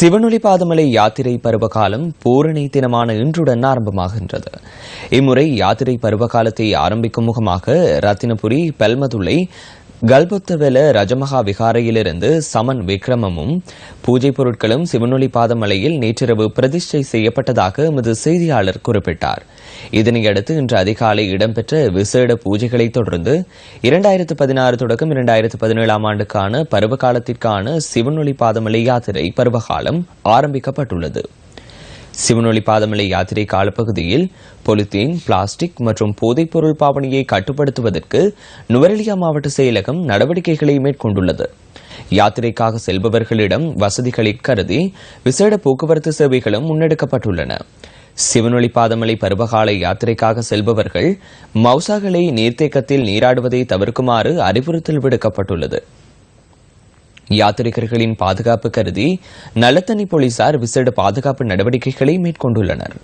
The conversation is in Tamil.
சிவனொளி பாதமலை யாத்திரை பருவகாலம் பூரணி தினமான இன்றுடன் ஆரம்பமாகின்றது. இம்முறை யாத்திரை பருவகாலத்தை ஆரம்பிக்கும் முகமாக ரத்தினபுரி பெல்மதுளை கல்பொத்தவெல ரஜமகா விகாரையிலிருந்து சமன் விக்ரமமும் பூஜை பொருட்களும் சிவனொளி பாதமலையில் நேற்றிரவு பிரதிஷ்டை செய்யப்பட்டதாக எமது செய்தியாளர் குறிப்பிட்டார். இதனையடுத்து இன்று அதிகாலை இடம்பெற்ற விசேட பூஜைகளை தொடர்ந்து இரண்டாயிரத்து பதினாறு தொடக்கம் இரண்டாயிரத்து பதினேழாம் ஆண்டுக்கான பருவகாலத்திற்கான சிவனொளி பாதமலை யாத்திரை பருவகாலம் ஆரம்பிக்கப்பட்டுள்ளது. சிவனொளி பாதமலை யாத்திரை காலப்பகுதியில் பொலித்தீன் பிளாஸ்டிக் மற்றும் போதைப்பொருள் பாவனையை கட்டுப்படுத்துவதற்கு நுவரெலியா மாவட்ட செயலகம் நடவடிக்கைகளை மேற்கொண்டுள்ளது. யாத்திரைக்காக செல்பவர்களிடம் வசதிகளை கருதி விசேட போக்குவரத்து சேவைகளும் முன்னெடுக்கப்பட்டுள்ளன. சிவனொளி பாதமலை பருவகால யாத்திரைக்காக செல்பவர்கள் மௌசாகளை நீர்த்தேக்கத்தில் நீராடுவதை தவிர்க்குமாறு அறிவுறுத்தல் விடுக்கப்பட்டுள்ளது. யாத்ரிகர்களின் பாதுகாப்பு கருதி நலத்தனி போலீசார் விசேட பாதுகாப்பு நடவடிக்கைகளை மேற்கொண்டுள்ளனர்.